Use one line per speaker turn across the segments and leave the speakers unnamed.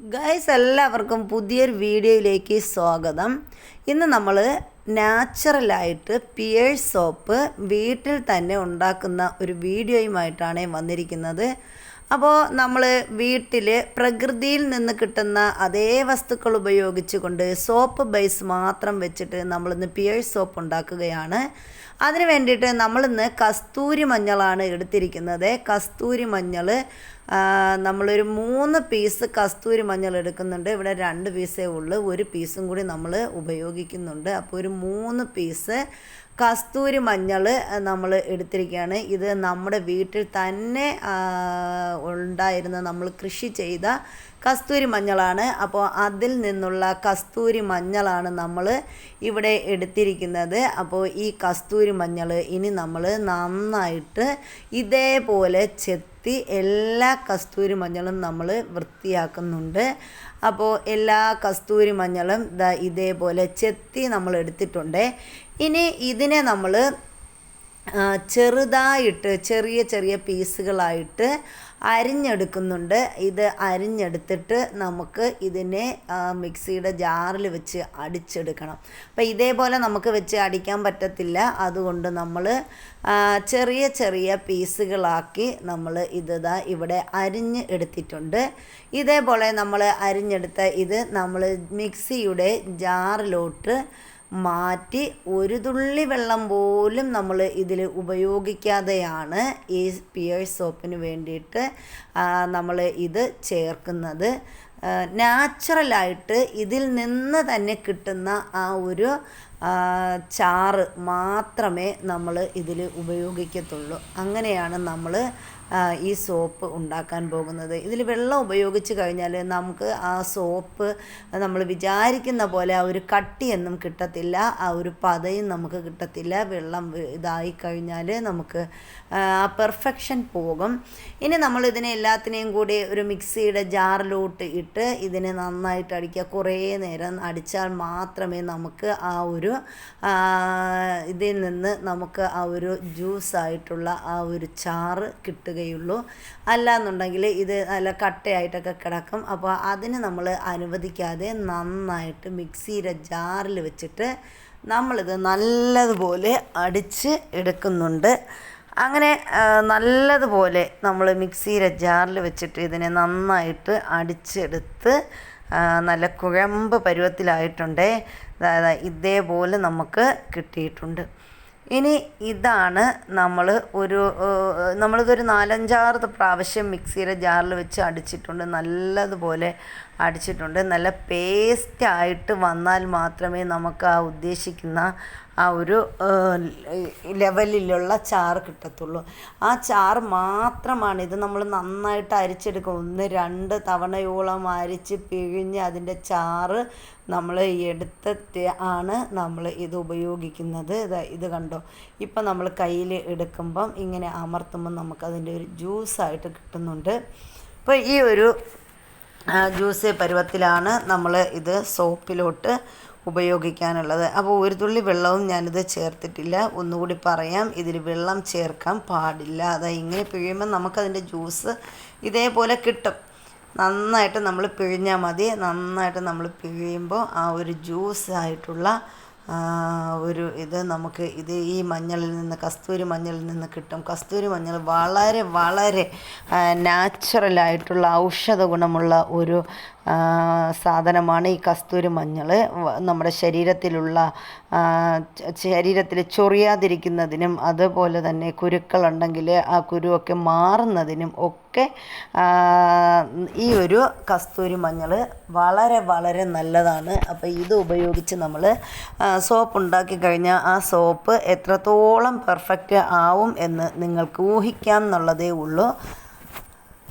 Guys എല്ലാവർക്കും പുതിയൊരു വീഡിയോയിലേക്ക് സ്വാഗതം. ഇന്ന് നമ്മൾ നാച്ചുറലായിട്ട് പിയേഴ്സ് സോപ്പ് വീട്ടിൽ തന്നെ ഉണ്ടാക്കുന്ന ഒരു വീഡിയോയുമായിട്ടാണ് വന്നിരിക്കുന്നത്. അപ്പോൾ നമ്മൾ വീട്ടിൽ പ്രകൃതിയിൽ നിന്ന് കിട്ടുന്ന അതേ വസ്തുക്കൾ ഉപയോഗിച്ചുകൊണ്ട് സോപ്പ് ബേസ് മാത്രം വെച്ചിട്ട് നമ്മളിന്ന് പിയേഴ്സ് സോപ്പ് ഉണ്ടാക്കുകയാണ്. അതിന് വേണ്ടിയിട്ട് നമ്മളിന്ന് കസ്തൂരി മഞ്ഞളാണ് എടുത്തിരിക്കുന്നത്. കസ്തൂരി മഞ്ഞൾ നമ്മളൊരു മൂന്ന് പീസ് കസ്തൂരി മഞ്ഞൾ എടുക്കുന്നുണ്ട്. ഇവിടെ രണ്ട് പീസേ ഉള്ളൂ. ഒരു പീസും കൂടി നമ്മൾ ഉപയോഗിക്കുന്നുണ്ട്. അപ്പോൾ ഒരു മൂന്ന് പീസ് കസ്തൂരി മഞ്ഞൾ നമ്മൾ എടുത്തിരിക്കുകയാണ് ഇത് നമ്മുടെ വീട്ടിൽ തന്നെ ഉണ്ടായിരുന്ന നമ്മൾ കൃഷി ചെയ്ത കസ്തൂരി മഞ്ഞളാണ്. അപ്പോൾ അതിൽ നിന്നുള്ള കസ്തൂരി മഞ്ഞളാണ് നമ്മൾ ഇവിടെ എടുത്തിരിക്കുന്നത്. അപ്പോൾ ഈ കസ്തൂരി മഞ്ഞൾ ഇനി നമ്മൾ നന്നായിട്ട് ഇതേപോലെ ചെത്തി എല്ലാ കസ്തൂരി മഞ്ഞളും നമ്മൾ വൃത്തിയാക്കുന്നുണ്ട്. അപ്പോൾ എല്ലാ കസ്തൂരി മഞ്ഞളും ഇതേപോലെ ചെത്തി നമ്മൾ എടുത്തിട്ടുണ്ട്. ഇനി ഇതിനെ നമ്മൾ ചെറുതായിട്ട് ചെറിയ ചെറിയ പീസുകളായിട്ട് അരിഞ്ഞെടുക്കുന്നുണ്ട്. ഇത് അരിഞ്ഞെടുത്തിട്ട് നമുക്ക് ഇതിനെ മിക്സിയുടെ ജാറിൽ വെച്ച് അടിച്ചെടുക്കണം. അപ്പോൾ ഇതേപോലെ നമുക്ക് വെച്ച് അടിക്കാൻ പറ്റത്തില്ല. അതുകൊണ്ട് നമ്മൾ ചെറിയ ചെറിയ പീസുകളാക്കി നമ്മൾ ഇതാ ഇവിടെ അരിഞ്ഞ് എടുത്തിട്ടുണ്ട്. ഇതേപോലെ നമ്മൾ അരിഞ്ഞെടുത്ത ഇത് നമ്മൾ മിക്സിയുടെ ജാറിലോട്ട് മാറ്റി ഒരു തുള്ളി വെള്ളം പോലും നമ്മൾ ഇതിൽ ഉപയോഗിക്കാതെയാണ് ഈ പിയേഴ്സ് സോപ്പിന് വേണ്ടിയിട്ട് നമ്മൾ ഇത് ചേർക്കുന്നത്. നാച്ചുറലായിട്ട് ഇതിൽ നിന്ന് തന്നെ കിട്ടുന്ന ആ ഒരു ചാറ് മാത്രമേ നമ്മൾ ഇതിൽ ഉപയോഗിക്കത്തുള്ളൂ. അങ്ങനെയാണ് നമ്മൾ ഈ സോപ്പ് ഉണ്ടാക്കാൻ പോകുന്നത്. ഇതിൽ വെള്ളം ഉപയോഗിച്ച് കഴിഞ്ഞാൽ നമുക്ക് ആ സോപ്പ് നമ്മൾ വിചാരിക്കുന്ന പോലെ ആ ഒരു കട്ടിയൊന്നും കിട്ടത്തില്ല. ആ ഒരു പതയും നമുക്ക് കിട്ടത്തില്ല. വെള്ളം ഇതായി കഴിഞ്ഞാൽ നമുക്ക് ആ പെർഫെക്ഷൻ പോകും. ഇനി നമ്മൾ ഇതിനെ എല്ലാത്തിനെയും കൂടി ഒരു മിക്സിയുടെ ജാറിലോട്ട് ഇട്ട് ഇതിനെ നന്നായിട്ട് അടിക്കുക. കുറേ നേരം അടിച്ചാൽ മാത്രമേ നമുക്ക് ആ ഒരു ഇതിൽ നിന്ന് നമുക്ക് ആ ഒരു ജ്യൂസായിട്ടുള്ള ആ ഒരു ചാറ് കിട്ടുകയുള്ളൂ അല്ലാന്നുണ്ടെങ്കിൽ ഇത് നല്ല കട്ടയായിട്ടൊക്കെ കിടക്കും. അപ്പോൾ അതിന് നമ്മൾ അനുവദിക്കാതെ നന്നായിട്ട് മിക്സിയുടെ ജാറിൽ വെച്ചിട്ട് നമ്മളിത് നല്ലതുപോലെ അടിച്ച് എടുക്കുന്നുണ്ട്. അങ്ങനെ നല്ലതുപോലെ നമ്മൾ മിക്സിയുടെ ജാറിൽ വെച്ചിട്ട് ഇതിനെ നന്നായിട്ട് അടിച്ചെടുത്ത് നല്ല കുഴമ്പ് പരുവത്തിലായിട്ടുണ്ട് ഇതേപോലെ നമുക്ക് കിട്ടിയിട്ടുണ്ട്. ഇനി ഇതാണ് നമ്മൾ ഒരു നമ്മളിതൊരു നാലഞ്ചാറ് പ്രാവശ്യം മിക്സിയുടെ ജാറിൽ വെച്ച് അടിച്ചിട്ടുണ്ട്. നല്ലതുപോലെ അടിച്ചിട്ടുണ്ട്. നല്ല പേസ്റ്റ് ആയിട്ട് വന്നാൽ മാത്രമേ നമുക്ക് ആ ഉദ്ദേശിക്കുന്ന ആ ഒരു ലെവലിലുള്ള ചാറ് കിട്ടത്തുള്ളൂ. ആ ചാറ് മാത്രമാണ്. ഇത് നമ്മൾ നന്നായിട്ട് അരിച്ചെടുക്കും. ഒന്ന് രണ്ട് തവണയോളം അരിച്ച് പിഴിഞ്ഞ് അതിന്റെ ചാറ് നമ്മൾ എടുത്തിട്ട് ആണ് നമ്മൾ ഇത് ഉപയോഗിക്കുന്നത്. ഇത് കണ്ടോ? ഇപ്പം നമ്മൾ കയ്യിൽ എടുക്കുമ്പം ഇങ്ങനെ അമർത്തുമ്പം നമുക്കതിന്റെ ഒരു ജ്യൂസായിട്ട് കിട്ടുന്നുണ്ട്. അപ്പോൾ ഈ ഒരു ജ്യൂസ് പരുവത്തിലാണ് നമ്മൾ ഇത് സോപ്പിലോട്ട് ഉപയോഗിക്കാനുള്ളത്. അപ്പോൾ ഒരു തുള്ളി വെള്ളവും ഞാനിത് ചേർത്തിട്ടില്ല. ഒന്നുകൂടി പറയാം ഇതിൽ വെള്ളം ചേർക്കാൻ പാടില്ല. അതാ ഇങ്ങനെ പിഴിയുമ്പോൾ നമുക്കതിന്റെ ജ്യൂസ് ഇതേപോലെ കിട്ടും. നന്നായിട്ട് നമ്മൾ പിഴിഞ്ഞാൽ മതി. നന്നായിട്ട് നമ്മൾ പിഴിയുമ്പോൾ ആ ഒരു ജ്യൂസ് ആയിട്ടുള്ള ഒരു ഇത് നമുക്ക് ഇത് ഈ മഞ്ഞളിൽ നിന്ന് കസ്തൂരി മഞ്ഞളിൽ നിന്ന് കിട്ടും. കസ്തൂരി മഞ്ഞൾ വളരെ വളരെ നാച്ചുറലായിട്ടുള്ള ഔഷധ ഗുണമുള്ള ഒരു സാധനമാണ് ഈ കസ്തൂരി മഞ്ഞൾ നമ്മുടെ ശരീരത്തിലുള്ള ശരീരത്തിൽ ചൊറിയാതിരിക്കുന്നതിനും അതുപോലെ തന്നെ കുരുക്കളുണ്ടെങ്കിൽ ആ കുരുവൊക്കെ മാറുന്നതിനും ഒക്കെ ഈ ഒരു കസ്തൂരി മഞ്ഞൾ വളരെ വളരെ നല്ലതാണ്. അപ്പോൾ ഇത് ഉപയോഗിച്ച് നമ്മൾ സോപ്പ് ഉണ്ടാക്കി കഴിഞ്ഞാൽ ആ സോപ്പ് എത്രത്തോളം പെർഫെക്റ്റ് ആവും എന്ന് നിങ്ങൾക്ക് ഊഹിക്കാം എന്നുള്ളതേ ഉള്ളൂ.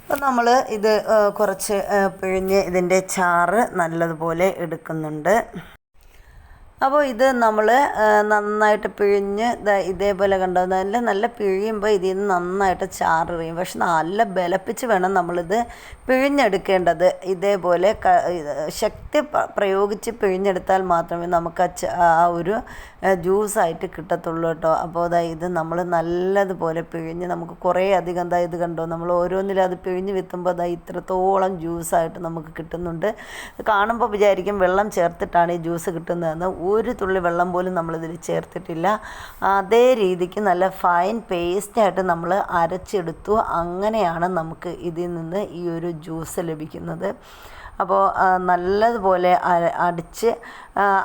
അപ്പം നമ്മൾ ഇത് കുറച്ച് പിഴിഞ്ഞ് ഇതിന്റെ ചാറ് നല്ലതുപോലെ എടുക്കുന്നുണ്ട്. അപ്പോൾ ഇത് നമ്മൾ നന്നായിട്ട് പിഴിഞ്ഞ് ഇതേപോലെ കണ്ടോ നല്ല നല്ല പിഴിയുമ്പോൾ ഇതിൽ നിന്ന് നന്നായിട്ട് ചാറിയും പക്ഷെ നല്ല ബലപ്പിച്ച് വേണം നമ്മളിത് പിഴിഞ്ഞെടുക്കേണ്ടത്. ഇതേപോലെ ശക്തി പ്രയോഗിച്ച് പിഴിഞ്ഞെടുത്താൽ മാത്രമേ നമുക്ക് ആ ഒരു ജ്യൂസായിട്ട് കിട്ടത്തുള്ളൂ കേട്ടോ. അപ്പോൾ അതാ ഇത് നമ്മൾ നല്ലതുപോലെ പിഴിഞ്ഞ് നമുക്ക് കുറേ അധികം എന്താ ഇത് കണ്ടോ നമ്മൾ ഓരോന്നിലും അത് പിഴിഞ്ഞ് വിത്തുമ്പോൾ അതാ ഇത്രത്തോളം ജ്യൂസായിട്ട് നമുക്ക് കിട്ടുന്നുണ്ട്. കാണുമ്പോൾ വിചാരിക്കും വെള്ളം ചേർത്തിട്ടാണ് ഈ ജ്യൂസ് കിട്ടുന്നതെന്ന്. ഒരു തുള്ളി വെള്ളം പോലും നമ്മളിതിൽ ചേർത്തിട്ടില്ല. അതേ രീതിക്ക് നല്ല ഫൈൻ പേസ്റ്റായിട്ട് നമ്മൾ അരച്ചെടുത്തു. അങ്ങനെയാണ് നമുക്ക് ഇതിൽ നിന്ന് ഈ ഒരു ജ്യൂസ് ലഭിക്കുന്നത്. അപ്പോൾ നല്ലതുപോലെ അടിച്ച്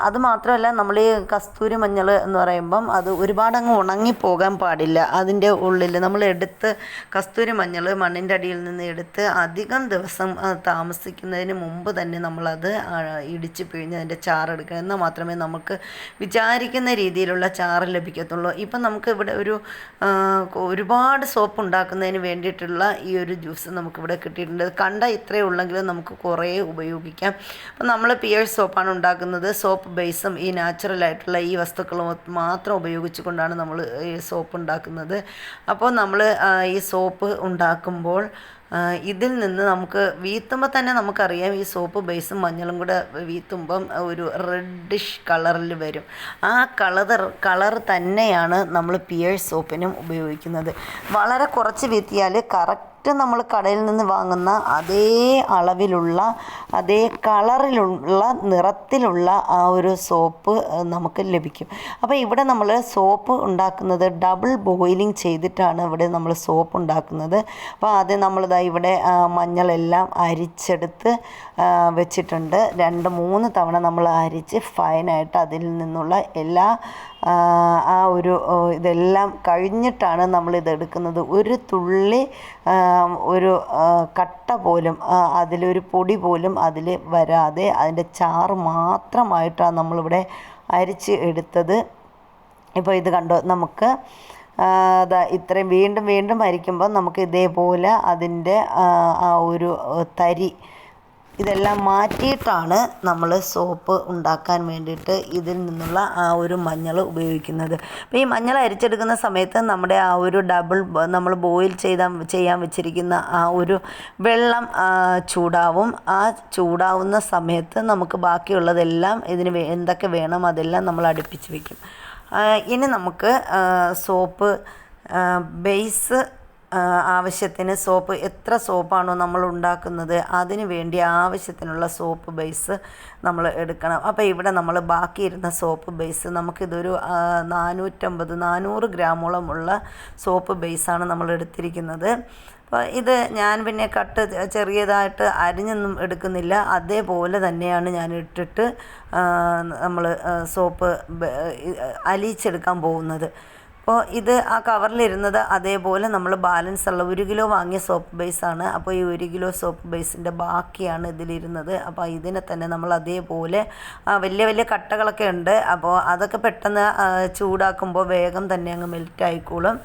അത് മാത്രമല്ല നമ്മൾ ഈ കസ്തൂരി മഞ്ഞൾ എന്ന് പറയുമ്പം അത് ഒരുപാട് അങ്ങ് ഉണങ്ങിപ്പോകാൻ പാടില്ല. അതിന്റെ ഉള്ളിൽ നമ്മൾ എടുത്ത് കസ്തൂരി മഞ്ഞൾ മണ്ണിന്റെ അടിയിൽ നിന്ന് എടുത്ത് അധികം ദിവസം താമസിക്കുന്നതിന് മുമ്പ് തന്നെ നമ്മളത് ഇടിച്ച് പിഴിഞ്ഞ് അതിന്റെ ചാറെടുക്കണം എന്നാൽ മാത്രമേ നമുക്ക് വിചാരിക്കുന്ന രീതിയിലുള്ള ചാറ് ലഭിക്കത്തുള്ളൂ. ഇപ്പം നമുക്ക് ഇവിടെ ഒരു ഒരുപാട് സോപ്പ് ഉണ്ടാക്കുന്നതിന് വേണ്ടിയിട്ടുള്ള ഈ ഒരു ജ്യൂസ് നമുക്കിവിടെ കിട്ടിയിട്ടുണ്ട്. കണ്ട ഇത്രയേ ഉള്ളെങ്കിലും നമുക്ക് കുറേ ഉപയോഗിക്കാം. അപ്പം നമ്മൾ പിയേഴ്സ് സോപ്പാണ് ഉണ്ടാക്കുന്നത്. സോപ്പ് ബേസും ഈ നാച്ചുറൽ ആയിട്ടുള്ള ഈ വസ്തുക്കളും മാത്രം ഉപയോഗിച്ചുകൊണ്ടാണ് നമ്മൾ ഈ സോപ്പ് ഉണ്ടാക്കുന്നത്. അപ്പോൾ നമ്മൾ ഈ സോപ്പ് ഉണ്ടാക്കുമ്പോൾ ഇതിൽ നിന്ന് നമുക്ക് വീത്തുമ്പോൾ തന്നെ നമുക്കറിയാം ഈ സോപ്പ് ബേസും മഞ്ഞളും കൂടെ വീത്തുമ്പം ഒരു റെഡിഷ് കളറിൽ വരും. ആ കളർ കളർ തന്നെയാണ് നമ്മൾ പിയേഴ്സ് സോപ്പിനും ഉപയോഗിക്കുന്നത്. വളരെ കുറച്ച് വീത്തിയാൽ കറക്റ്റ് നമ്മൾ കടയിൽ നിന്ന് വാങ്ങുന്ന അതേ അളവിലുള്ള അതേ കളറിലുള്ള നിറത്തിലുള്ള ആ ഒരു സോപ്പ് നമുക്ക് ലഭിക്കും. അപ്പോൾ ഇവിടെ നമ്മൾ സോപ്പ് ഉണ്ടാക്കുന്നത് ഡബിൾ ബോയിലിംഗ് ചെയ്തിട്ടാണ് ഇവിടെ നമ്മൾ സോപ്പ് ഉണ്ടാക്കുന്നത്. അപ്പോൾ ആദ്യം നമ്മളിതാ ഇവിടെ മഞ്ഞളെല്ലാം അരിച്ചെടുത്ത് വെച്ചിട്ടുണ്ട്. രണ്ട് മൂന്ന് തവണ നമ്മൾ അരിച്ച് ഫൈനായിട്ട് അതിൽ നിന്നുള്ള എല്ലാ ആ, ഒരു ഇതെല്ലാം കഴിഞ്ഞിട്ടാണ് നമ്മൾ ഇത് എടുക്കുന്നത്. ഒരു തുള്ളി ഒരു കട്ട പോലും അതിലൊരു പൊടി പോലും അതിൽ വരാതെ അതിന്റെ ചാറ് മാത്രമായിട്ടാണ് നമ്മളിവിടെ അരിച്ച് എടുത്തത്. ഇപ്പോൾ ഇത് കണ്ടോ നമുക്ക് ഇത്രയും വീണ്ടും വീണ്ടും അരിക്കുമ്പോൾ നമുക്ക് ഇതേപോലെ അതിന്റെ ആ ഒരു തരി ഇതെല്ലാം മാറ്റിയിട്ടാണ് നമ്മൾ സോപ്പ് ഉണ്ടാക്കാൻ വേണ്ടിയിട്ട് ഇതിൽ നിന്നുള്ള ആ ഒരു മഞ്ഞൾ ഉപയോഗിക്കുന്നത്. അപ്പോൾ ഈ മഞ്ഞൾ അരിച്ചെടുക്കുന്ന സമയത്ത് നമ്മുടെ ആ ഒരു ഡബിൾ നമ്മൾ ബോയിൽ ചെയ്താൽ ചെയ്യാൻ വെച്ചിരിക്കുന്ന ആ ഒരു വെള്ളം ചൂടാവും. ആ ചൂടാവുന്ന സമയത്ത് നമുക്ക് ബാക്കിയുള്ളതെല്ലാം ഇതിന് എന്തൊക്കെ വേണം അതെല്ലാം നമ്മൾ അടുപ്പിച്ച് വയ്ക്കും ഇനി നമുക്ക് സോപ്പ് ബേസ് ആവശ്യത്തിന് സോപ്പ് എത്ര സോപ്പാണോ നമ്മൾ ഉണ്ടാക്കുന്നത് അതിന് വേണ്ടി ആവശ്യത്തിനുള്ള സോപ്പ് ബേസ് നമ്മൾ എടുക്കണം. അപ്പോൾ ഇവിടെ നമ്മൾ ബാക്കിയിരുന്ന സോപ്പ് ബേസ് നമുക്കിതൊരു നാനൂറ്റമ്പത് നാനൂറ് ഗ്രാമോളമുള്ള സോപ്പ് ബേസാണ് നമ്മൾ എടുത്തിരിക്കുന്നത്. അപ്പോൾ ഇത് ഞാൻ പിന്നെ കട്ട് ചെറിയതായിട്ട് അരിഞ്ഞൊന്നും എടുക്കുന്നില്ല. അതേപോലെ തന്നെയാണ് ഞാൻ ഇട്ടിട്ട് നമ്മൾ സോപ്പ് അലിയിച്ചെടുക്കാൻ പോകുന്നത്. അപ്പോൾ ഇത് ആ കവറിലിരുന്നത് അതേപോലെ നമ്മൾ ബാലൻസ് ഉള്ള ഒരു കിലോ വാങ്ങിയ സോപ്പ് ബേസ് ആണ്. അപ്പോൾ ഈ ഒരു കിലോ സോപ്പ് ബേസിന്റെ ബാക്കിയാണ് ഇതിലിരുന്നത്. അപ്പോൾ ഇതിനെ തന്നെ നമ്മൾ അതേപോലെ വലിയ വലിയ കട്ടകളൊക്കെ ഉണ്ട്. അപ്പോൾ അതൊക്കെ പെട്ടെന്ന് ചൂടാക്കുമ്പോൾ വേഗം തന്നെ അങ്ങ് മെൽറ്റ് ആയിക്കോളും.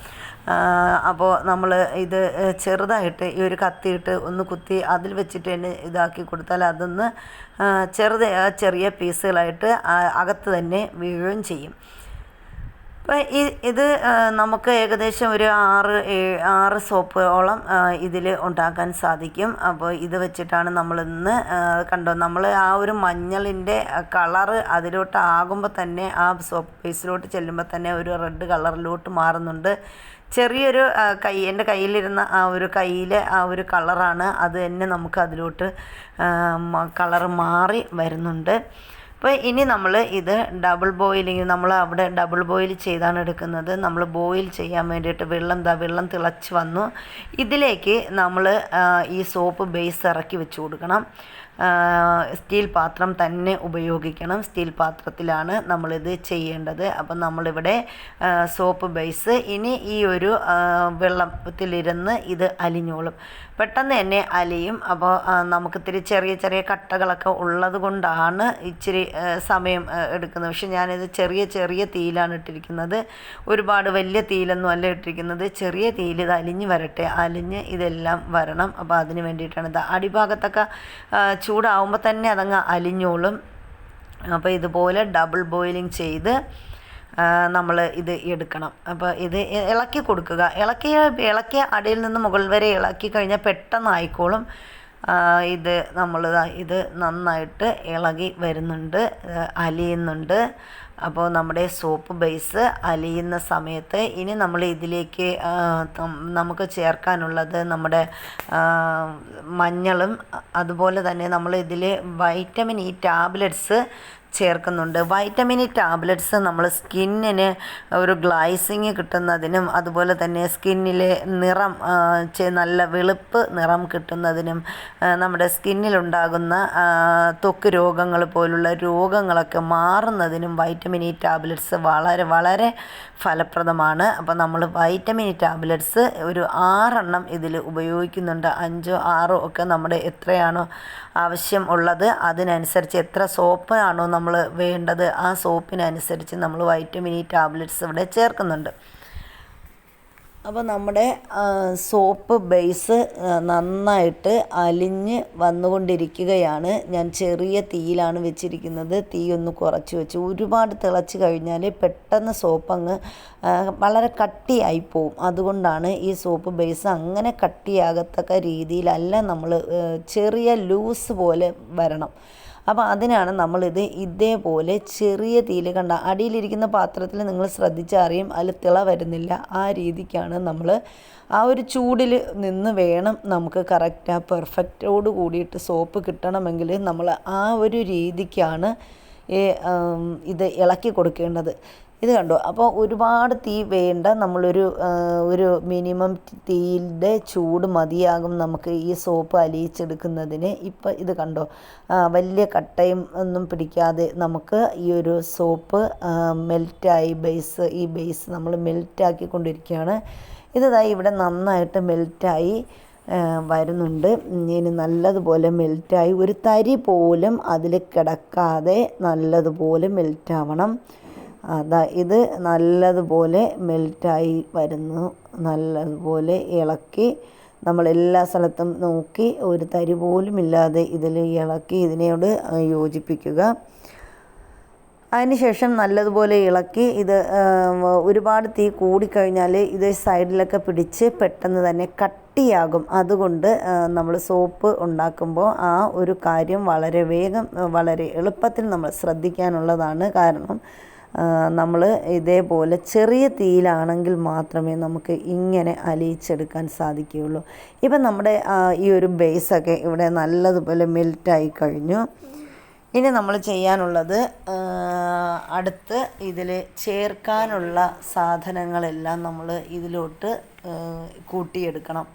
അപ്പോൾ നമ്മൾ ഇത് ചെറുതായിട്ട് ഈ ഒരു കത്തിയിട്ട് ഒന്ന് കുത്തി അതിൽ വെച്ചിട്ട് തന്നെ ഇതാക്കി കൊടുത്താൽ അതൊന്ന് ചെറുത് ചെറിയ പീസുകളായിട്ട് അകത്ത് തന്നെ വീഴുകയും ചെയ്യും. അപ്പോൾ ഇത് നമുക്ക് ഏകദേശം ഒരു ആറ് ആറ് സോപ്പോളം ഇതിൽ ഉണ്ടാക്കാൻ സാധിക്കും. അപ്പോൾ ഇത് വെച്ചിട്ടാണ് നമ്മളിന്ന് കണ്ടോ നമ്മൾ ആ ഒരു മഞ്ഞളിന്റെ കളറ് അതിലോട്ട് ആകുമ്പോൾ തന്നെ ആ സോപ്പ് പേസിലോട്ട് ചെല്ലുമ്പോൾ തന്നെ ഒരു റെഡ് കളറിലോട്ട് മാറുന്നുണ്ട്. ചെറിയൊരു കൈ എന്റെ കയ്യിലിരുന്ന ആ ഒരു കയ്യിലെ ആ ഒരു കളറാണ്. അത് തന്നെ നമുക്ക് അതിലോട്ട് കളറ് മാറി വരുന്നുണ്ട്. അപ്പോൾ ഇനി നമ്മൾ ഇത് ഡബിൾ ബോയിലിങ് നമ്മൾ അവിടെ ഡബിൾ ബോയിൽ ചെയ്താണ് എടുക്കുന്നത്. നമ്മൾ ബോയിൽ ചെയ്യാൻ വേണ്ടിയിട്ട് വെള്ളം ദാ വെള്ളം തിളച്ച് വന്നു. ഇതിലേക്ക് നമ്മൾ ഈ സോപ്പ് ബേസ് ഇറക്കി വെച്ച് കൊടുക്കണം. സ്റ്റീൽ പാത്രം തന്നെ ഉപയോഗിക്കണം. സ്റ്റീൽ പാത്രത്തിലാണ് നമ്മളിത് ചെയ്യേണ്ടത്. അപ്പം നമ്മളിവിടെ സോപ്പ് ബേസ് ഇനി ഈ ഒരു വെള്ളത്തിലിരുന്ന് ഇത് അലിഞ്ഞോളും. പെട്ടെന്ന് തന്നെ അലിയും. അപ്പോൾ നമുക്കിത്തിരി ചെറിയ ചെറിയ കട്ടകളൊക്കെ ഉള്ളത് കൊണ്ടാണ് ഇച്ചിരി സമയം എടുക്കുന്നത്. പക്ഷെ ഞാനിത് ചെറിയ ചെറിയ തീയിലാണ് ഇട്ടിരിക്കുന്നത്. ഒരുപാട് വലിയ തീയിലൊന്നും അല്ല ഇട്ടിരിക്കുന്നത്. ചെറിയ തീയിൽ ഇത് അലിഞ്ഞ് വരട്ടെ. അലിഞ്ഞ് ഇതെല്ലാം വരണം. അപ്പോൾ അതിന് വേണ്ടിയിട്ടാണ് ഇത്. അടിഭാഗത്തൊക്കെ ചൂടാവുമ്പോൾ തന്നെ അതങ്ങ് അലിഞ്ഞോളും. അപ്പോൾ ഇതുപോലെ ഡബിൾ ബോയിലിംഗ് ചെയ്ത് നമ്മൾ ഇത് എടുക്കണം. അപ്പോൾ ഇത് ഇളക്കി കൊടുക്കുക. ഇളക്കിയ ഇളക്കിയ അടിയിൽ നിന്ന് മുകൾ വരെ ഇളക്കി കഴിഞ്ഞാൽ പെട്ടെന്ന് ആയിക്കോളും ഇത് നമ്മൾ ഇത് നന്നായിട്ട് ഇളകി വരുന്നുണ്ട് അലിയുന്നുണ്ട്. അപ്പോൾ നമ്മുടെ സോപ്പ് ബേസ് അലിയുന്ന സമയത്ത് ഇനി നമ്മൾ ഇതിലേക്ക് നമുക്ക് ചേർക്കാനുള്ളത് നമ്മുടെ മഞ്ഞളും അതുപോലെ തന്നെ നമ്മൾ ഇതിൽ വൈറ്റമിൻ ഇ ടാബ്ലറ്റ്സ് ചേർക്കുന്നുണ്ട്. വൈറ്റമിൻ ടാബ്ലറ്റ്സ് നമ്മൾ സ്കിന്നിന് ഒരു ഗ്ലൈസിങ് കിട്ടുന്നതിനും അതുപോലെ തന്നെ സ്കിന്നിലെ നിറം നല്ല വെളുപ്പ് നിറം കിട്ടുന്നതിനും നമ്മുടെ സ്കിന്നിലുണ്ടാകുന്ന ത്വക്ക് രോഗങ്ങൾ പോലുള്ള രോഗങ്ങളൊക്കെ മാറുന്നതിനും വൈറ്റമിൻ ഇ ടാബ്ലറ്റ്സ് വളരെ വളരെ ഫലപ്രദമാണ്. അപ്പോൾ നമ്മൾ വൈറ്റമിൻ ഇ ടാബ്ലറ്റ്സ് ഒരു ആറെണ്ണം ഇതിൽ ഉപയോഗിക്കുന്നുണ്ട്. അഞ്ചോ ആറോ ഒക്കെ നമ്മുടെ എത്രയാണോ ആവശ്യം ഉള്ളത് അതിനനുസരിച്ച് എത്ര സോപ്പാണോ നമ്മൾ വേണ്ടത് ആ സോപ്പിനനുസരിച്ച് നമ്മൾ വൈറ്റമിൻ ഇ ടാബ്ലറ്റ്സ് ഇവിടെ ചേർക്കുന്നുണ്ട്. അപ്പോൾ നമ്മുടെ സോപ്പ് ബേസ് നന്നായിട്ട് അലിഞ്ഞ് വന്നുകൊണ്ടിരിക്കുകയാണ്. ഞാൻ ചെറിയ തീയിലാണ് വെച്ചിരിക്കുന്നത്. തീ ഒന്ന് കുറച്ച് വെച്ച് ഒരുപാട് തിളച്ച് കഴിഞ്ഞാൽ പെട്ടെന്ന് സോപ്പ് അങ്ങ് വളരെ കട്ടിയായി പോവും. അതുകൊണ്ടാണ് ഈ സോപ്പ് ബേസ് അങ്ങനെ കട്ടിയാകത്തക്ക രീതിയിലല്ല നമ്മൾ ചെറിയ ലൂസ് പോലെ വരണം. അപ്പോൾ അതിനാണ് നമ്മളിത് ഇതേപോലെ ചെറിയ തീയിൽ കണ്ട അടിയിലിരിക്കുന്ന പാത്രത്തിൽ നിങ്ങൾ ശ്രദ്ധിച്ചറിയും അതിൽ തിള വരുന്നില്ല. ആ രീതിക്കാണ് നമ്മൾ ആ ഒരു ചൂടിൽ നിന്ന് വേണം നമുക്ക് കറക്റ്റ് ആ പെർഫെക്റ്റോട് കൂടിയിട്ട് സോപ്പ് കിട്ടണമെങ്കിൽ നമ്മൾ ആ ഒരു രീതിക്കാണ് ഇത് ഇളക്കി കൊടുക്കേണ്ടത്. ഇത് കണ്ടോ. അപ്പോൾ ഒരുപാട് തീ വേണ്ട നമ്മളൊരു ഒരു മിനിമം തീയിന്റെ ചൂട് മതിയാകും നമുക്ക് ഈ സോപ്പ് അലിയിച്ചെടുക്കുന്നതിന്. ഇപ്പം ഇത് കണ്ടോ? വലിയ കട്ടയും ഒന്നും പിടിക്കാതെ നമുക്ക് ഈ ഒരു സോപ്പ് മെൽറ്റായി ബേസ് ഈ ബേസ് നമ്മൾ മെൽറ്റാക്കിക്കൊണ്ടിരിക്കുകയാണ്. ഇതായി ഇവിടെ നന്നായിട്ട് മെൽറ്റായി വരുന്നുണ്ട്. ഇനി നല്ലതുപോലെ മെൽറ്റായി ഒരു തരി പോലും അതിൽ കിടക്കാതെ നല്ലതുപോലെ മെൽറ്റാവണം. അതാ ഇത് നല്ലതുപോലെ മെൽറ്റായി വരുന്നു. നല്ലതുപോലെ ഇളക്കി നമ്മൾ എല്ലാ സ്ഥലത്തും നോക്കി ഒരു തരി പോലും ഇല്ലാതെ ഇതിൽ ഇളക്കി ഇതിനോട് യോജിപ്പിക്കുക. അതിനുശേഷം നല്ലതുപോലെ ഇളക്കി ഇത് ഒരുപാട് തീ കൂടിക്കഴിഞ്ഞാൽ ഇത് സൈഡിലൊക്കെ പിടിച്ച് പെട്ടെന്ന് തന്നെ കട്ടിയാകും. അതുകൊണ്ട് നമ്മൾ സോപ്പ് ഉണ്ടാക്കുമ്പോൾ ആ ഒരു കാര്യം വളരെ വേഗം വളരെ എളുപ്പത്തിൽ നമ്മൾ ശ്രദ്ധിക്കാനുള്ളതാണ് കാരണം നമ്മൾ ഇതേപോലെ ചെറിയ തീയിലാണെങ്കിൽ മാത്രമേ നമുക്ക് ഇങ്ങനെ അലിയിച്ചെടുക്കാൻ സാധിക്കുകയുള്ളൂ. ഇപ്പം നമ്മുടെ ഈ ഒരു ബേസൊക്കെ ഇവിടെ നല്ലതുപോലെ മെൽറ്റായി കഴിഞ്ഞു. ഇനി നമ്മൾ ചെയ്യാനുള്ളത് അടുത്ത് ഇതിൽ ചേർക്കാനുള്ള സാധനങ്ങളെല്ലാം നമ്മൾ ഇതിലോട്ട് കൂട്ടിയെടുക്കണം.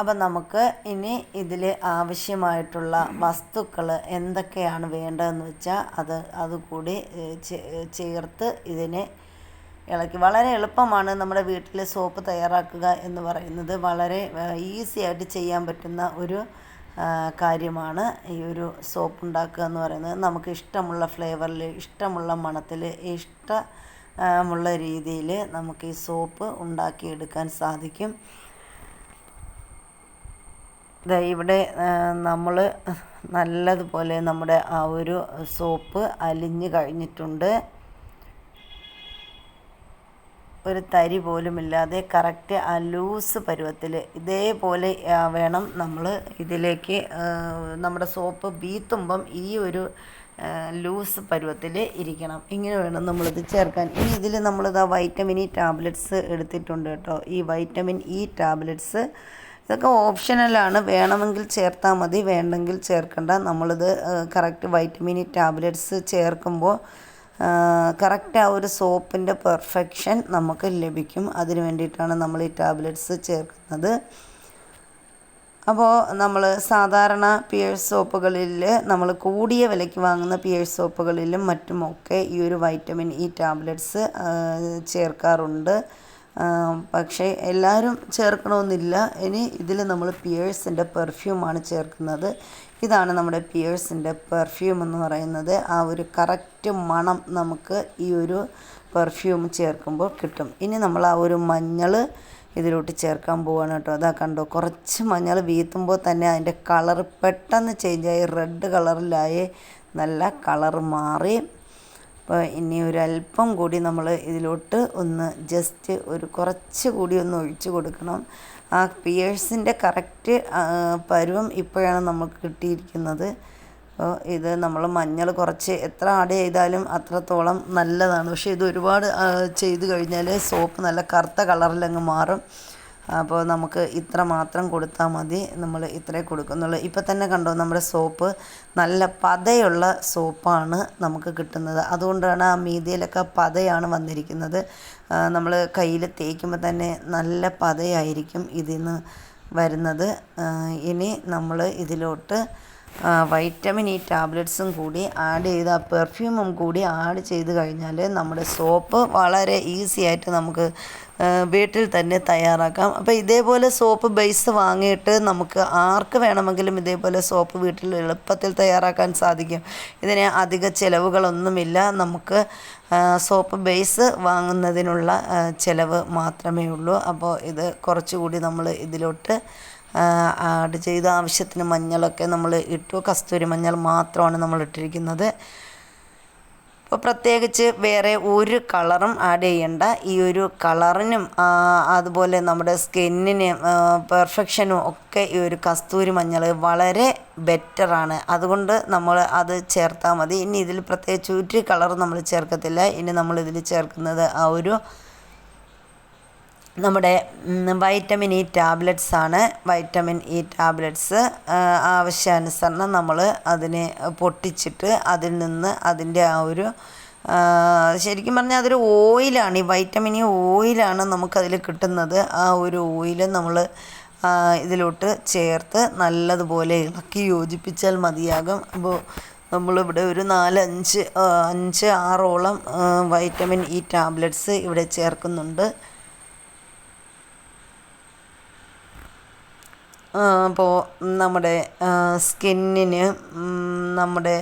അപ്പം നമുക്ക് ഇനി ഇതിൽ ആവശ്യമായിട്ടുള്ള വസ്തുക്കൾ എന്തൊക്കെയാണ് വേണ്ടതെന്ന് വെച്ചാൽ അത് അതുകൂടി ചേർത്ത് ഇതിനെ ഇളക്കി. വളരെ എളുപ്പമാണ് നമ്മുടെ വീട്ടിൽ സോപ്പ് തയ്യാറാക്കുക എന്ന് പറയുന്നത്. വളരെ ഈസി ആയിട്ട് ചെയ്യാൻ പറ്റുന്ന ഒരു കാര്യമാണ് ഈ ഒരു സോപ്പ് ഉണ്ടാക്കുക എന്ന് പറയുന്നത്. നമുക്ക് ഇഷ്ടമുള്ള ഫ്ലേവറിൽ ഇഷ്ടമുള്ള മണത്തിൽ ഇഷ്ടമുള്ള രീതിയിൽ നമുക്ക് ഈ സോപ്പ് ഉണ്ടാക്കിയെടുക്കാൻ സാധിക്കും. ഇവിടെ നമ്മൾ നല്ലതുപോലെ നമ്മുടെ ആ ഒരു സോപ്പ് അലിഞ്ഞ് കഴിഞ്ഞിട്ടുണ്ട്. ഒരു തരി പോലുമില്ലാതെ കറക്റ്റ് ആ ലൂസ് പരുവത്തിൽ ഇതേപോലെ വേണം നമ്മൾ ഇതിലേക്ക് നമ്മുടെ സോപ്പ് ബീത്തുമ്പം ഈ ഒരു ലൂസ് പരുവത്തിൽ ഇരിക്കണം. ഇങ്ങനെ വേണം നമ്മളിത് ചേർക്കാൻ. ഇനി ഇതിൽ നമ്മളിത് വൈറ്റമിൻ ഇ ടാബ്ലറ്റ്സ് എടുത്തിട്ടുണ്ട് കേട്ടോ. ഈ വൈറ്റമിൻ ഇ ടാബ്ലറ്റ്സ് ഇതൊക്കെ ഓപ്ഷനലാണ്. വേണമെങ്കിൽ ചേർത്താൽ മതി. വേണ്ടെങ്കിൽ ചേർക്കണ്ട. നമ്മളിത് കറക്റ്റ് വൈറ്റമിൻ ടാബ്ലറ്റ്സ് ചേർക്കുമ്പോൾ കറക്റ്റ് ആ ഒരു സോപ്പിന്റെ പെർഫെക്ഷൻ നമുക്ക് ലഭിക്കും. അതിന് വേണ്ടിയിട്ടാണ് നമ്മൾ ഈ ടാബ്ലറ്റ്സ് ചേർക്കുന്നത്. അപ്പോൾ നമ്മൾ സാധാരണ പിയേഴ്സ് സോപ്പുകളിൽ നമ്മൾ കൂടിയ വിലയ്ക്ക് വാങ്ങുന്ന പിയേഴ്സ് സോപ്പുകളിലും മറ്റുമൊക്കെ ഈ ഒരു വൈറ്റമിൻ ഇ ടാബ്ലറ്റ്സ് ചേർക്കാറുണ്ട്. പക്ഷേ എല്ലാവരും ചേർക്കണമെന്നില്ല. ഇനി ഇതിൽ നമ്മൾ പിയേഴ്സിന്റെ പെർഫ്യൂമാണ് ചേർക്കുന്നത്. ഇതാണ് നമ്മുടെ പിയേഴ്സിന്റെ പെർഫ്യൂം എന്ന് പറയുന്നത്. ആ ഒരു കറക്റ്റ് മണം നമുക്ക് ഈ ഒരു പെർഫ്യൂം ചേർക്കുമ്പോൾ കിട്ടും. ഇനി നമ്മൾ ആ ഒരു മഞ്ഞൾ ഇതിലോട്ട് ചേർക്കാൻ പോവാണ് കേട്ടോ. അതാ കണ്ടോ കുറച്ച് മഞ്ഞൾ വീത്തുമ്പോൾ തന്നെ അതിന്റെ കളർ പെട്ടെന്ന് ചേഞ്ചായി റെഡ് കളറിലായി നല്ല കളർ മാറി. അപ്പോൾ ഇനി ഒരു അല്പം കൂടി നമ്മൾ ഇതിലോട്ട് ഒന്ന് ജസ്റ്റ് ഒരു കുറച്ച് കൂടി ഒന്ന് ഒഴിച്ചു കൊടുക്കണം. ആ പിയേഴ്സിന്റെ കറക്റ്റ് പരുവം ഇപ്പോഴാണ് നമുക്ക് കിട്ടിയിരിക്കുന്നത്. അപ്പോൾ ഇത് നമ്മൾ മഞ്ഞൾ കുറച്ച് എത്ര ആഡ് ചെയ്താലും അത്രത്തോളം നല്ലതാണ്. പക്ഷേ ഇത് ഒരുപാട് ചെയ്ത് കഴിഞ്ഞാൽ സോപ്പ് നല്ല കറുത്ത കളറിലങ്ങ് മാറും. അപ്പോൾ നമുക്ക് ഇത്ര മാത്രം കൊടുത്താൽ മതി നമ്മൾ ഇത്രേ കൊടുക്കുന്നുള്ളൂ. ഇപ്പം തന്നെ കണ്ടോ നമ്മുടെ സോപ്പ് നല്ല പതയുള്ള സോപ്പാണ് നമുക്ക് കിട്ടുന്നത്. അതുകൊണ്ടാണ് ആ മീതിയിലൊക്കെ പതയാണ് വന്നിരിക്കുന്നത്. നമ്മൾ കയ്യിൽ തേക്കുമ്പോൾ തന്നെ നല്ല പതയായിരിക്കും ഇതിൽ നിന്ന് വരുന്നത് ഇനി നമ്മൾ ഇതിലോട്ട് വൈറ്റമിൻ ഇ ടാബ്ലറ്റ്സും കൂടി ആഡ് ചെയ്ത് ആ പെർഫ്യൂമും കൂടി ആഡ് ചെയ്ത് കഴിഞ്ഞാൽ നമ്മുടെ സോപ്പ് വളരെ ഈസി ആയിട്ട് നമുക്ക് വീട്ടിൽ തന്നെ തയ്യാറാക്കാം. അപ്പോൾ ഇതേപോലെ സോപ്പ് ബേസ് വാങ്ങിയിട്ട് നമുക്ക് ആർക്ക് വേണമെങ്കിലും ഇതേപോലെ സോപ്പ് വീട്ടിൽ എളുപ്പത്തിൽ തയ്യാറാക്കാൻ സാധിക്കും. ഇതിന് അധിക ചിലവുകളൊന്നുമില്ല. നമുക്ക് സോപ്പ് ബേസ് വാങ്ങുന്നതിനുള്ള ചിലവ് മാത്രമേ ഉള്ളൂ. അപ്പോൾ ഇത് കുറച്ചുകൂടി നമ്മൾ ഇതിലോട്ട് ആഡ് ചെയ്ത ആവശ്യത്തിന് മഞ്ഞളൊക്കെ നമ്മൾ ഇട്ടു. കസ്തൂരി മഞ്ഞൾ മാത്രമാണ് നമ്മൾ ഇട്ടിരിക്കുന്നത്. അപ്പോൾ പ്രത്യേകിച്ച് വേറെ ഒരു കളറും ആഡ് ചെയ്യണ്ട. ഈ ഒരു കളറിനും അതുപോലെ നമ്മുടെ സ്കിന്നിന് പെർഫെക്ഷനും ഒക്കെ ഈ ഒരു കസ്തൂരി മഞ്ഞൾ വളരെ ബെറ്ററാണ് അതുകൊണ്ട് നമ്മൾ അത് ചേർത്താൽ മതി. ഇനി ഇതിൽ പ്രത്യേകിച്ച് ഒരു കളർ നമ്മൾ ചേർക്കത്തില്ല. ഇനി നമ്മൾ ഇതിൽ ചേർക്കുന്നത് ആ ഒരു നമ്മുടെ വൈറ്റമിൻ ഇ ടാബ്ലറ്റ്സ് ആണ്. വൈറ്റമിൻ ഇ ടാബ്ലറ്റ്സ് ആവശ്യാനുസരണം നമ്മൾ അതിനെ പൊട്ടിച്ചിട്ട് അതിൽ നിന്ന് അതിന്റെ ആ ഒരു ശരിക്കും പറഞ്ഞാൽ അതൊരു ഓയിലാണ്. ഈ വൈറ്റമിൻ ഇ ഓയിലാണ് നമുക്കതിൽ കിട്ടുന്നത്. ആ ഒരു ഓയിൽ നമ്മൾ ഇതിലോട്ട് ചേർത്ത് നല്ലതുപോലെ ഇളക്കി യോജിപ്പിച്ചാൽ മതിയാകും. അപ്പോൾ നമ്മളിവിടെ ഒരു നാലഞ്ച് അഞ്ച് ആറോളം വൈറ്റമിൻ ഇ ടാബ്ലറ്റ്സ് ഇവിടെ ചേർക്കുന്നുണ്ട്. അപ്പോൾ നമ്മുടെ സ്കിന്നിന് നമ്മുടെ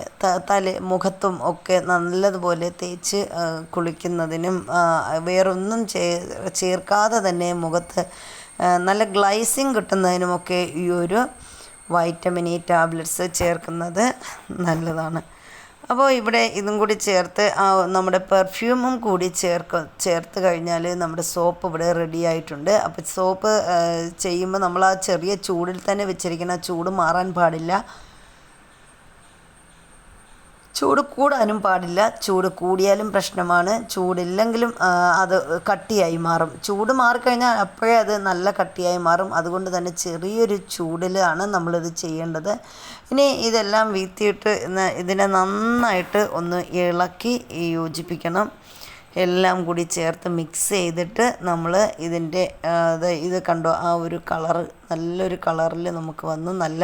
തല മുഖത്തും ഒക്കെ നല്ലതുപോലെ തേച്ച് കുളിക്കുന്നതിനും വേറൊന്നും ചേർക്കാതെ തന്നെ മുഖത്ത് നല്ല ഗ്ലൈസിങ് കിട്ടുന്നതിനുമൊക്കെ ഈ ഒരു വൈറ്റമിൻ ഇ ടാബ്ലറ്റ്സ് ചേർക്കുന്നത് നല്ലതാണ്. അപ്പോൾ ഇവിടെ ഇതും കൂടി ചേർത്ത് ആ നമ്മുടെ പെർഫ്യൂമും കൂടി ചേർക്ക് ചേർത്ത് കഴിഞ്ഞാൽ നമ്മുടെ സോപ്പ് ഇവിടെ റെഡി ആയിട്ടുണ്ട്. അപ്പോൾ സോപ്പ് ചെയ്യുമ്പോൾ നമ്മൾ ആ ചെറിയ ചൂടിൽ തന്നെ വെച്ചിരിക്കുന്ന ചൂട് മാറാൻ പാടില്ല. ചൂട് കൂടാനും പാടില്ല. ചൂട് കൂടിയാലും പ്രശ്നമാണ്. ചൂടില്ലെങ്കിലും അത് കട്ടിയായി മാറും. ചൂട് മാറിക്കഴിഞ്ഞാൽ അപ്പോഴേ അത് നല്ല കട്ടിയായി മാറും. അതുകൊണ്ട് തന്നെ ചെറിയൊരു ചൂടിലാണ് നമ്മളിത് ചെയ്യേണ്ടത്. ഇനി ഇതെല്ലാം വീത്തിയിട്ട് ഇതിനെ നന്നായിട്ട് ഒന്ന് ഇളക്കി യോജിപ്പിക്കണം. എല്ലാം കൂടി ചേർത്ത് മിക്സ് ചെയ്തിട്ട് നമ്മൾ ഇതിന്റെ ഇത് കണ്ടോ? ആ ഒരു കളർ നല്ലൊരു കളറിൽ നമുക്ക് വന്ന്. നല്ല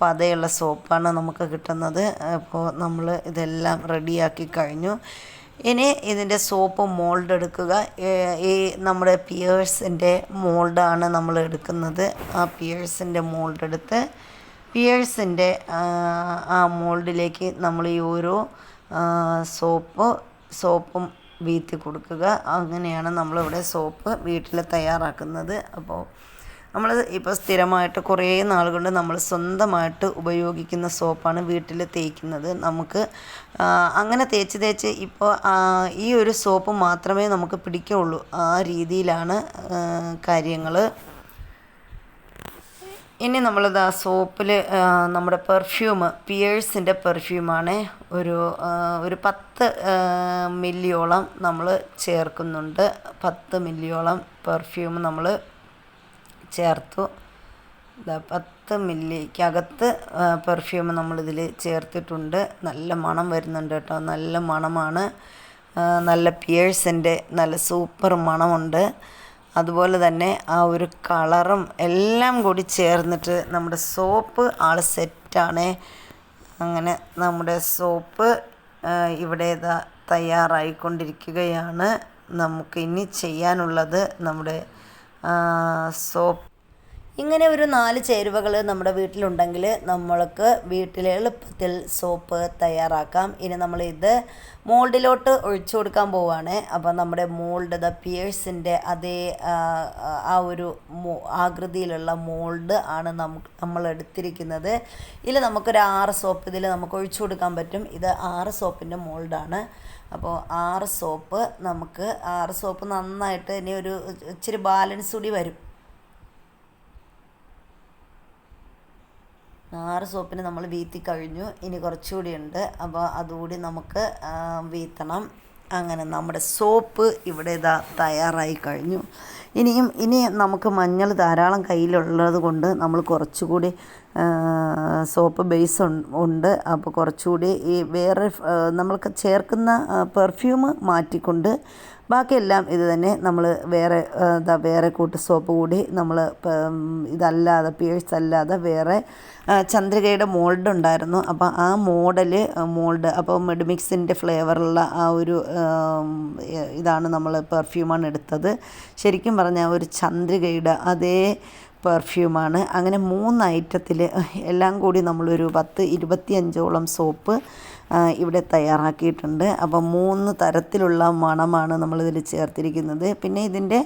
പതയുള്ള സോപ്പാണ് നമുക്ക് കിട്ടുന്നത്. അപ്പോൾ നമ്മൾ ഇതെല്ലാം റെഡിയാക്കി കഴിഞ്ഞു. ഇനി ഇതിന്റെ സോപ്പ് മോൾഡ് എടുക്കുക. ഈ നമ്മുടെ പിയേഴ്സിന്റെ മോൾഡാണ് നമ്മൾ എടുക്കുന്നത്. ആ പിയേഴ്സിന്റെ മോൾഡ് എടുത്ത് പിയേഴ്സിന്റെ ആ മോൾഡിലേക്ക് നമ്മൾ ഈ ഓരോ സോപ്പ് സോപ്പും വീത്തി കൊടുക്കുക. അങ്ങനെയാണ് നമ്മളിവിടെ സോപ്പ് വീട്ടിൽ തയ്യാറാക്കുന്നത്. അപ്പോൾ നമ്മൾ ഇപ്പോൾ സ്ഥിരമായിട്ട് കുറേ നാൾ കൊണ്ട് നമ്മൾ സ്വന്തമായിട്ട് ഉപയോഗിക്കുന്ന സോപ്പാണ് വീട്ടിൽ തേക്കുന്നത്. നമുക്ക് അങ്ങനെ തേച്ച് തേച്ച് ഇപ്പോൾ ഈ ഒരു സോപ്പ് മാത്രമേ നമുക്ക് പിടിക്കുള്ളൂ. ആ രീതിയിലാണ് കാര്യങ്ങൾ ഇനി നമ്മളത് ആ സോപ്പിൽ നമ്മുടെ പെർഫ്യൂം പിയേഴ്സിന്റെ പെർഫ്യൂമാണ് ഒരു ഒരു പത്ത് മില്ലിയോളം നമ്മൾ ചേർക്കുന്നുണ്ട്. പത്ത് മില്ലിയോളം പെർഫ്യൂം നമ്മൾ ചേർത്തു. പത്ത് മില്ലിക്കകത്ത് പെർഫ്യൂം നമ്മളിതിൽ ചേർത്തിട്ടുണ്ട്. നല്ല മണം വരുന്നുണ്ട് കേട്ടോ. നല്ല മണമാണ്. നല്ല പിയേഴ്സിന്റെ നല്ല സൂപ്പർ മണമുണ്ട്. അതുപോലെ തന്നെ ആ ഒരു കളറും എല്ലാം കൂടി ചേർന്നിട്ട് നമ്മുടെ സോപ്പ് ആൾ സെറ്റാണ്. അങ്ങനെ നമ്മുടെ സോപ്പ് ഇവിടെ തയ്യാറായിക്കൊണ്ടിരിക്കുകയാണ്. നമുക്ക് ഇനി ചെയ്യാനുള്ളത് നമ്മുടെ സോപ്പ് ഇങ്ങനെ ഒരു നാല് ചേരുവകൾ നമ്മുടെ വീട്ടിലുണ്ടെങ്കിൽ നമ്മൾക്ക് വീട്ടിൽ എളുപ്പത്തിൽ സോപ്പ് തയ്യാറാക്കാം. ഇനി നമ്മൾ ഇത് മോൾഡിലോട്ട് ഒഴിച്ചു കൊടുക്കാൻ പോവുകയാണ് അപ്പോൾ നമ്മുടെ മോൾഡ് ദ പിയേഴ്സിന്റെ അതേ ആ ഒരു ആകൃതിയിലുള്ള മോൾഡ് ആണ് നമുക്ക് നമ്മൾ എടുത്തിരിക്കുന്നത്. ഇതിൽ നമുക്കൊരു ആറ് സോപ്പ് ഇതിൽ നമുക്ക് ഒഴിച്ചു കൊടുക്കാൻ പറ്റും. ഇത് ആറ് സോപ്പിന്റെ മോൾഡാണ്. അപ്പോൾ ആറ് സോപ്പ് നമുക്ക് ആറ് സോപ്പ് നന്നായിട്ട് ഇനി ഒരു ഇച്ചിരി ബാലൻസ് കൂടി വരും. ആറ് സോപ്പിന് നമ്മൾ വീത്തി കഴിഞ്ഞു. ഇനി കുറച്ചുകൂടി ഉണ്ട്. അപ്പോൾ അതുകൂടി നമുക്ക് വീത്തണം. അങ്ങനെ നമ്മുടെ സോപ്പ് ഇവിടെ ഇതാ തയ്യാറായി കഴിഞ്ഞു. ഇനിയും ഇനി നമുക്ക് മഞ്ഞൾ ധാരാളം കയ്യിലുള്ളത് കൊണ്ട് നമ്മൾ കുറച്ചുകൂടി സോപ്പ് ബേസ് ഉണ്ട്. അപ്പോൾ കുറച്ചുകൂടി ഈ വേറെ നമ്മൾക്ക് ചേർക്കുന്ന പെർഫ്യൂം മാറ്റിക്കൊണ്ട് ബാക്കിയെല്ലാം ഇത് തന്നെ നമ്മൾ വേറെ എന്താ വേറെ കൂട്ട് സോപ്പ് കൂടി നമ്മൾ ഇതല്ലാതെ പിയേഴ്സ് അല്ലാതെ വേറെ ചന്ദ്രികയുടെ മോൾഡ് ഉണ്ടായിരുന്നു. അപ്പോൾ ആ മോഡൽ മോൾഡ് അപ്പോൾ മെഡ്മിക്സിന്റെ ഫ്ലേവറുള്ള ആ ഒരു ഇതാണ് നമ്മൾ പെർഫ്യൂമാണ് എടുത്തത്. ശരിക്കും പറഞ്ഞാൽ ഒരു ചന്ദ്രികയുടെ അതേ പെർഫ്യൂമാണ്. അങ്ങനെ മൂന്ന് ഐറ്റത്തിൽ എല്ലാം കൂടി നമ്മളൊരു പത്ത് ഇരുപത്തിയഞ്ചോളം സോപ്പ് ഇവിടെ തയ്യാറാക്കിയിട്ടുണ്ട്. അപ്പോൾ മൂന്ന് തരത്തിലുള്ള മണമാണ് നമ്മളിതിൽ ചേർത്തിരിക്കുന്നത്. പിന്നെ ഇതിന്റെ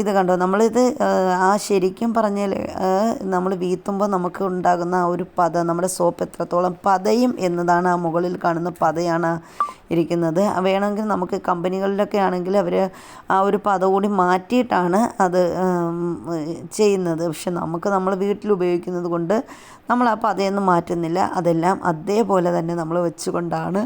ഇത് കണ്ടോ? നമ്മളിത് ആ ശരിക്കും പറഞ്ഞാൽ നമ്മൾ വീത്തുമ്പോൾ നമുക്ക് ഉണ്ടാകുന്ന ആ ഒരു പത നമ്മുടെ സോപ്പ് എത്രത്തോളം പതയും എന്നതാണ് ആ മുകളിൽ കാണുന്ന പതയാണ് ഇരിക്കുന്നത്. വേണമെങ്കിൽ നമുക്ക് കമ്പനികളിലൊക്കെ ആണെങ്കിൽ അവർ ആ ഒരു പത കൂടി മാറ്റിയിട്ടാണ് അത് ചെയ്യുന്നത്. പക്ഷെ നമുക്ക് നമ്മൾ വീട്ടിൽ ഉപയോഗിക്കുന്നത് കൊണ്ട് നമ്മൾ ആ പതയൊന്നും മാറ്റുന്നില്ല. അതെല്ലാം അതേപോലെ തന്നെ നമ്മൾ വെച്ചുകൊണ്ടാണ്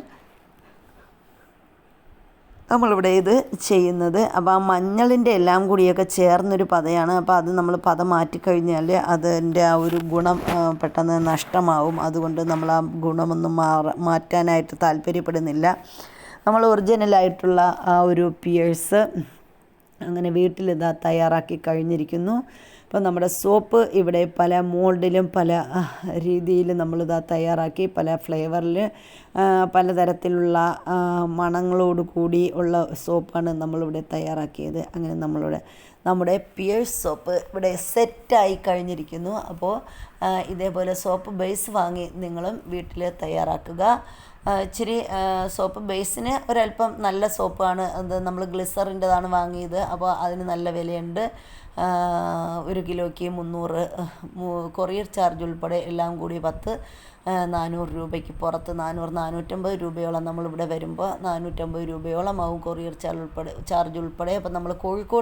നമ്മളിവിടെ ഇത് ചെയ്യുന്നത്. അപ്പോൾ ആ മഞ്ഞളിന്റെ എല്ലാം കൂടിയൊക്കെ ചേർന്നൊരു പതയാണ്. അപ്പോൾ അത് നമ്മൾ പത മാറ്റിക്കഴിഞ്ഞാൽ അതിന്റെ ആ ഒരു ഗുണം പെട്ടെന്ന് നഷ്ടമാവും. അതുകൊണ്ട് നമ്മൾ ആ ഗുണമൊന്നും മാറ മാറ്റാനായിട്ട് താല്പര്യപ്പെടുന്നില്ല. നമ്മൾ ഒറിജിനലായിട്ടുള്ള ആ ഒരു പിയേഴ്സ് അങ്ങനെ വീട്ടിലിതാ തയ്യാറാക്കി കഴിഞ്ഞിരിക്കുന്നു. ഇപ്പം നമ്മുടെ സോപ്പ് ഇവിടെ പല മോൾഡിലും പല രീതിയിൽ നമ്മളിതാ തയ്യാറാക്കി പല ഫ്ലേവറിൽ പലതരത്തിലുള്ള മണങ്ങളോട് കൂടി ഉള്ള സോപ്പാണ് നമ്മളിവിടെ തയ്യാറാക്കിയത്. അങ്ങനെ നമ്മളിവിടെ നമ്മുടെ പിയേഴ്സ് സോപ്പ് ഇവിടെ സെറ്റായി കഴിഞ്ഞിരിക്കുന്നു. അപ്പോൾ ഇതേപോലെ സോപ്പ് ബേസ് വാങ്ങി നിങ്ങളും വീട്ടിൽ തയ്യാറാക്കുക. ഇച്ചിരി സോപ്പ് ബേസിന് ഒരല്പം നല്ല സോപ്പാണ് അത് നമ്മൾ ഗ്ലിസറിന്റെതാണ് വാങ്ങിയത്. അപ്പോൾ അതിന് നല്ല വിലയുണ്ട്. ഒരു കിലോയ്ക്ക് മുന്നൂറ് കൊറിയർ ചാർജ് ഉൾപ്പെടെ എല്ലാം കൂടി പത്ത് നാനൂറ് രൂപയ്ക്ക് പുറത്ത് നാനൂറ് നാനൂറ്റമ്പത് രൂപയോളം നമ്മളിവിടെ വരുമ്പോൾ നാനൂറ്റമ്പത് രൂപയോളം ആവും കൊറിയർ ചാർജ് ഉൾപ്പെടെ ചാർജ് ഉൾപ്പെടെ. അപ്പം നമ്മൾ കോഴിക്കോട്